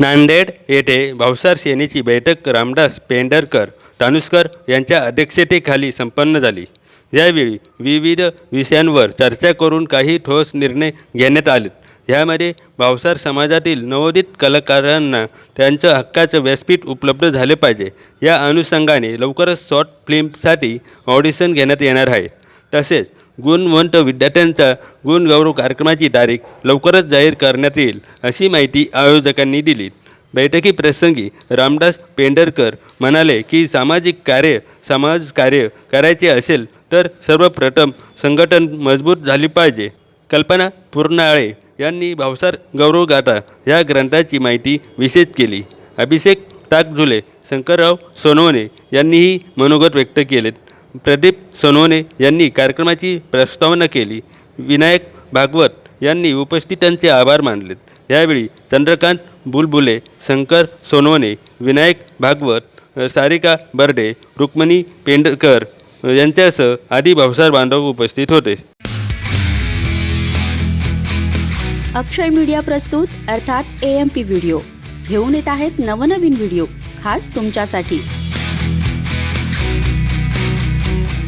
नांदेड येथे भावसार सेनेची बैठक रामदास पेंडरकर तानुसकर यांच्या अध्यक्षतेखाली संपन्न झाली. यावेळी विविध विषयांवर चर्चा करून काही ठोस निर्णय घेण्यात आले. यामध्ये भावसार समाजातील नवोदित कलाकारांना त्यांचं हक्काचं व्यासपीठ उपलब्ध झाले पाहिजे. या अनुषंगाने लवकरच शॉर्ट फिल्मसाठी ऑडिशन घेण्यात येणार आहे. तसेच गुणवंत विद्यार्थ्यांचा. गुणगौरव कार्यक्रमाची तारीख लवकरच जाहीर करण्यात येईल अशी माहिती आयोजकांनी दिली. बैठकीप्रसंगी रामदास पेंढरकर म्हणाले की सामाजिक कार्य समाजकार्य करायचे असेल तर सर्वप्रथम संघटन मजबूत झाली पाहिजे. कल्पना पूर्णाळे यांनी भावसार गौरवगाथा या ग्रंथाची माहिती विशेष केली. अभिषेक टाकझुले शंकरराव सोनवणे यांनीही मनोगत व्यक्त केलेत. प्रदीप सोनवणे यांनी कार्यक्रमाची प्रस्तावना केली. विनायक भागवत यांनी उपस्थितांचे आभार मानले. यावेळी चंद्रकांत बुलबुले शंकर सोनवणे विनायक भागवत सारिका बर्डे रुक्मणी पेंडकर यांच्यासह आदी भावसार बांधव उपस्थित होते. अक्षय मीडिया प्रस्तुत अर्थात ए एम पी व्हिडिओ घेऊन येत आहेत नवनवीन व्हिडिओ. खास तुमच्यासाठी.